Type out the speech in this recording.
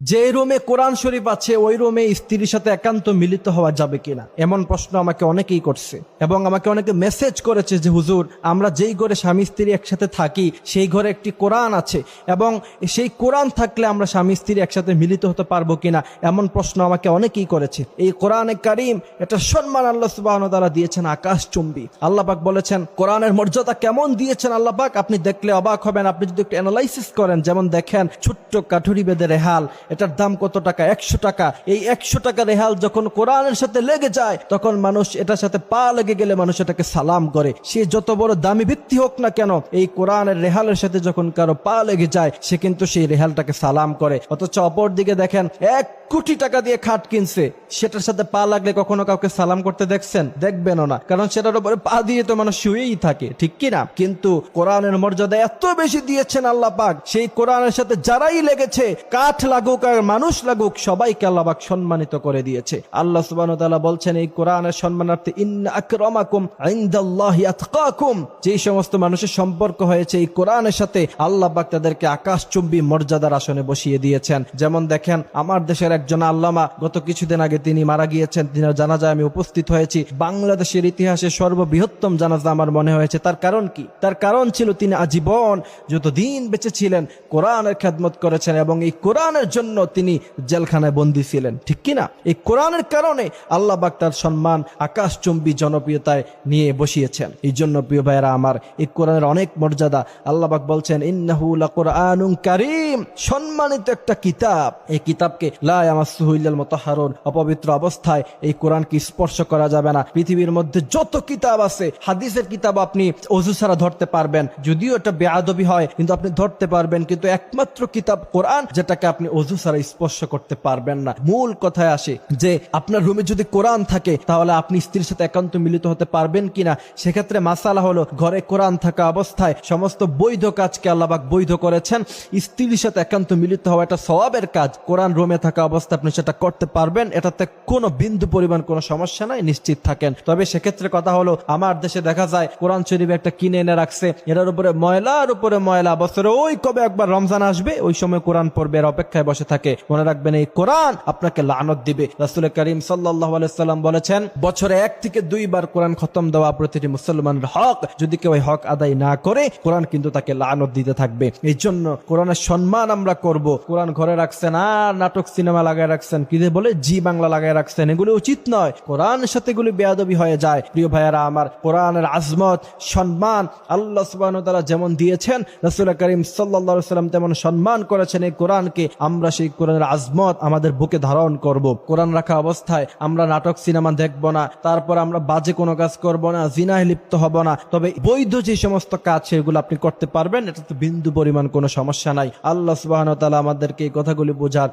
যে রুমে কোরআন শরীফ আছে, ওই রুমে স্ত্রীর সাথে একান্ত মিলিত হওয়া যাবে কিনা? এমন প্রশ্ন আমাকে অনেকেই করছে এবং আমাকে অনেকে মেসেজ করেছে যে, হুজুর, আমরা যেই ঘরে স্বামী স্ত্রী একসাথে থাকি, সেই ঘরে একটি কোরআন আছে এবং সেই কোরআন থাকলে আমরা স্বামী স্ত্রী একসাথে মিলিত হতে পারব কিনা? এমন প্রশ্ন আমাকে অনেকেই করেছে। এই কোরআনে কারিম এটা সম্মান আল্লাহ সুবাহ তারা দিয়েছেন আকাশ চুম্বি। আল্লাহ পাক বলেছেন, কোরআনের মর্যাদা কেমন দিয়েছেন আল্লাহ পাক? আপনি দেখলে অবাক হবেন। আপনি যদি একটু অ্যানালাইসিস করেন, যেমন দেখেন, ছোট্ট কাঠুরি বেদে রেহাল এটার দাম কত টাকা? একশো টাকা। এই একশো টাকা রেহাল যখন কোরআনের সাথে লেগে যায়, তখন মানুষ এটার সাথে পা লেগে গেলে মানুষ এটাকে সালাম করে। সে যত বড় দামি ভিত্তি হোক না কেন, এই কোরআনের রেহালের সাথে যখন কারও পা লেগে যায়, সে কিন্তু সেই রেহালটাকে সালাম করে। অথচ অপর দিকে দেখেন, এক কোটি টাকা দিয়ে খাট কিনছে। সেটার সাথে পা লাগলে কখনো কাউকে সালাম করতে দেখছেন? দেখবেনও না। কারণ সেটার উপরে পা দিয়ে তো মানুষ শুয়েই থাকে, ঠিক কিনা কিন্তু কোরআনের মর্যাদা এত বেশি দিয়েছেন আল্লাহ পাক, সেই কোরআনের সাথে যারাই লেগেছে, কাঠ লাগুক আর মানুষ লাগুক, সবাইকে আল্লাহ পাক সম্মানিত করে দিয়েছে। আল্লাহ ওয়া বলছেন, এই কোরআনের সম্মানার্থে যেই সমস্ত মানুষের সম্পর্ক হয়েছে, এই কোরআনের সাথে আল্লাহ পাক তাদেরকে আকাশচুম্বী মর্যাদার আসনে বসিয়ে দিয়েছেন। যেমন দেখেন, আমার দেশের একজন আল্লামা, গত কিছুদিন আগে তিনি মারা গিয়েছেন তিনি জানাজায় আমি উপস্থিত হয়েছি। বাংলাদেশের ইতিহাসে সর্ববৃহত্তম জানাজা আমার মনে হয়েছে। তার কারণ কি? তার কারণ ছিল তিনি আজীবন যতদিন বেঁচে ছিলেন, কোরআনের খেদমত করেছেন এবং এই কোরআনের জন্য তিনি জেলখানায় বন্দী ছিলেন। ঠিক কিনা? এই কোরআনের কারণে আল্লাহ বাক তার সম্মান আকাশচুম্বী জনপ্রিয়তায় নিয়ে বসিয়েছেন। এই জন্য প্রিয় ভাইয়েরা আমার এই কোরআনের অনেক মর্যাদা আল্লাহ বাক বলছেন, ইন্নাহু লাকুরআনুন কারীম। সম্মানিত একটা কিতাব। এই কিতাবকে লা ইয়ামাসসুহু ইল্লাল মুতাহহারুন অপবিত্র অবস্থায় এই কোরআনকে স্পর্শ করা যাবে না। পৃথিবীর মধ্যে যত কিতাব আছে, হাদিসের কিতাব আপনি অজু ছাড়া ধরতে পারবেন। যদিও এটা বেআদবি হয়, কিন্তু আপনি ধরতে পারবেন। কিন্তু একমাত্র কিতাব কোরআন, যেটাকে আপনি অজু ছাড়া স্পর্শ করতে পারবেন না। মূল কথায় আসে যে, আপনার রুমে যদি কোরআন থাকে, তাহলে আপনি স্ত্রীর সাথে একান্ত মিলিত হতে পারবেন কিনা? সেক্ষেত্রে মাসালা হলো, ঘরে কোরআন থাকা অবস্থায় সমস্ত বৈধ কাজকে আল্লাহবাক বৈধ করেছেন। স্ত্রীর সাথে একান্ত মিলিত হওয়া এটা সওয়াবের কাজ। কোরআন রুমে থাকা অবস্থায় আপনি সেটা করতে পারবেন। এটাতে কোনো বিন্দু পরিমাণ কোনো সমস্যা নাই, নিশ্চিত থাকেন। তবে সেক্ষেত্রে কথা হলো, আমার দেশে দেখা যায়, কোরআন শরীফ একটা কিনে এনে রাখছে। এটার উপরে ময়লার উপরে ময়লা। বছরে ওই কবে একবার রমজান আসবে, ওই সময় কোরআন পড়বে, এর অপেক্ষায় বসে থাকে। মনে রাখবেন এই কোরআন আপনাকে লানত দিবে। রাসুল করিম সাল্লাহ সাল্লাম বলেছেন, বছরে এক থেকে দুইবার কোরআন খতম দেওয়া প্রতিটি মুসলমানের হক। যদি কেউ এই হক আদায় না করে, কোরআন কিন্তু তাকে লানত দিতে থাকবে। এই জন্য কোরআনের সম্মান আমরা করব। কোরআন ঘরে রাখছেন, আর নাটক সিনেমা লাগায় রাখছেন। কি বলে? জি বাংলা লাগায় রাখছেন। এগুলো উচিত নয়। কোরআনের সাথে এগুলি বেয়াদবি হয়ে যায়। প্রিয় ভাইয়ারা, আমার কোরআনের আজমত, সম্মান আল্লাহ সুবাহ যেমন দিয়েছেন, রসুল করিম সাল্লা সাল্লাম তেমন সম্মান করেছেন এই কোরআনকে। আমরা সেই কোরআনের আজমত আমাদের বুকে ধারণ করব। কোরআন রাখা অবস্থায় আমরা নাটক, সিনেমা দেখব না। তারপর আমরা বাজে কোনো কাজ করব না, জিনায় লিপ্ত হব না। তবে বৈধ যে সমস্ত কাজ, সেগুলো আপনি করতে পারবেন। এটা তো বিন্দু পরিমাণ কোনো সমস্যা নাই। আল্লাহ সুবাহ আমাদেরকে এই কথাগুলি বোঝার